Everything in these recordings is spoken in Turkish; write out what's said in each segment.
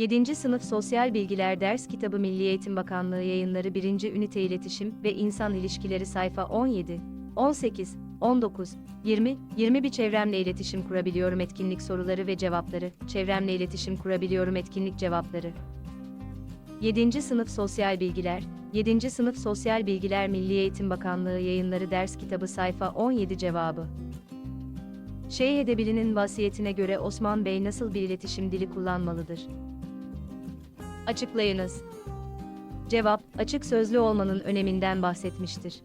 7. Sınıf Sosyal Bilgiler Ders Kitabı Milli Eğitim Bakanlığı Yayınları 1. Ünite İletişim ve İnsan İlişkileri Sayfa 17, 18, 19, 20, 20 bir çevremle iletişim kurabiliyorum etkinlik soruları ve cevapları, çevremle iletişim kurabiliyorum etkinlik cevapları. 7. Sınıf Sosyal Bilgiler, 7. Sınıf Sosyal Bilgiler Milli Eğitim Bakanlığı Yayınları Ders Kitabı Sayfa 17 cevabı. Şeyh Edebili'nin vasiyetine göre Osman Bey nasıl bir iletişim dili kullanmalıdır? Açıklayınız. Cevap, açık sözlü olmanın öneminden bahsetmiştir.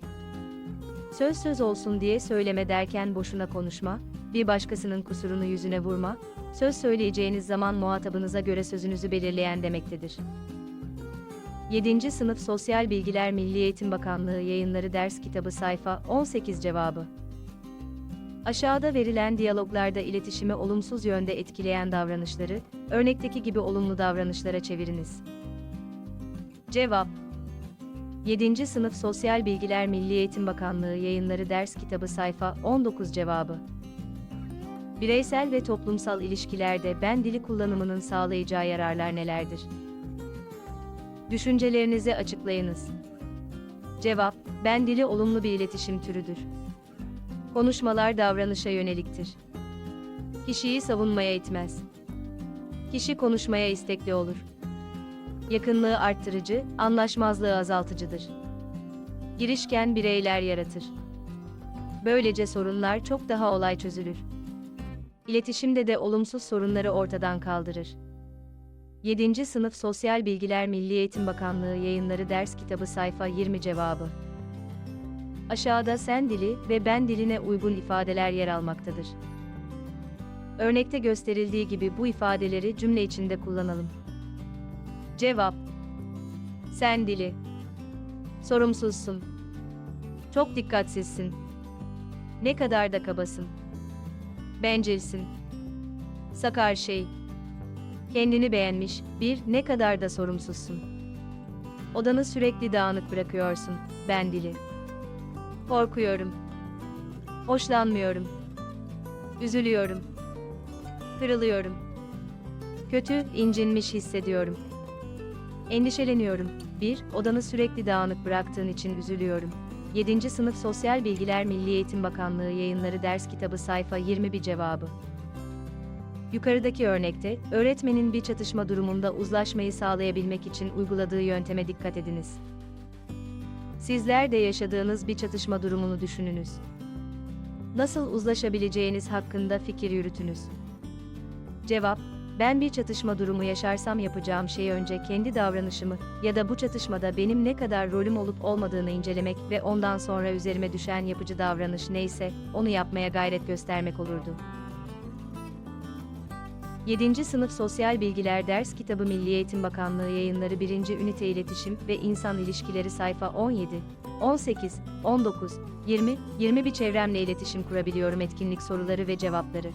Söz söz olsun diye söyleme derken boşuna konuşma, bir başkasının kusurunu yüzüne vurma, söz söyleyeceğiniz zaman muhatabınıza göre sözünüzü belirleyen demektedir. 7. Sınıf Sosyal Bilgiler Milli Eğitim Bakanlığı Yayınları Ders Kitabı Sayfa 18 cevabı. Aşağıda verilen diyaloglarda iletişimi olumsuz yönde etkileyen davranışları, örnekteki gibi olumlu davranışlara çeviriniz. Cevap 7. Sınıf Sosyal Bilgiler Milli Eğitim Bakanlığı Yayınları Ders Kitabı Sayfa 19 cevabı. Bireysel ve toplumsal ilişkilerde ben dili kullanımının sağlayacağı yararlar nelerdir? Düşüncelerinizi açıklayınız. Cevap, ben dili olumlu bir iletişim türüdür. Konuşmalar davranışa yöneliktir. Kişiyi savunmaya itmez. Kişi konuşmaya istekli olur. Yakınlığı arttırıcı, anlaşmazlığı azaltıcıdır. Girişken bireyler yaratır. Böylece sorunlar çok daha olay çözülür. İletişimde de olumsuz sorunları ortadan kaldırır. 7. Sınıf Sosyal Bilgiler Milli Eğitim Bakanlığı Yayınları Ders Kitabı Sayfa 20 cevabı. Aşağıda sen dili ve ben diline uygun ifadeler yer almaktadır. Örnekte gösterildiği gibi bu ifadeleri cümle içinde kullanalım. Cevap Sen dili Sorumsuzsun Çok dikkatsizsin Ne kadar da kabasın Bencilsin Sakar şey Kendini beğenmiş, bir, ne kadar da sorumsuzsun. Odanı sürekli dağınık bırakıyorsun, ben dili. Korkuyorum. Hoşlanmıyorum. Üzülüyorum. Kırılıyorum. Kötü, incinmiş hissediyorum. Endişeleniyorum. 1. Odanı sürekli dağınık bıraktığın için üzülüyorum. 7. Sınıf Sosyal Bilgiler Milli Eğitim Bakanlığı Yayınları Ders Kitabı Sayfa 21 cevabı. Yukarıdaki örnekte, öğretmenin bir çatışma durumunda uzlaşmayı sağlayabilmek için uyguladığı yönteme dikkat ediniz. Sizler de yaşadığınız bir çatışma durumunu düşününüz. Nasıl uzlaşabileceğiniz hakkında fikir yürütünüz. Cevap, ben bir çatışma durumu yaşarsam yapacağım şey önce kendi davranışımı ya da bu çatışmada benim ne kadar rolüm olup olmadığını incelemek ve ondan sonra üzerime düşen yapıcı davranış neyse, onu yapmaya gayret göstermek olurdu. 7. Sınıf Sosyal Bilgiler Ders Kitabı Milli Eğitim Bakanlığı Yayınları 1. Ünite İletişim ve İnsan İlişkileri Sayfa 17, 18, 19, 20, 20 bir çevremle iletişim kurabiliyorum etkinlik soruları ve cevapları.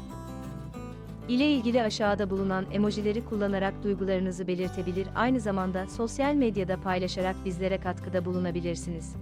ile ilgili aşağıda bulunan emojileri kullanarak duygularınızı belirtebilir aynı zamanda sosyal medyada paylaşarak bizlere katkıda bulunabilirsiniz.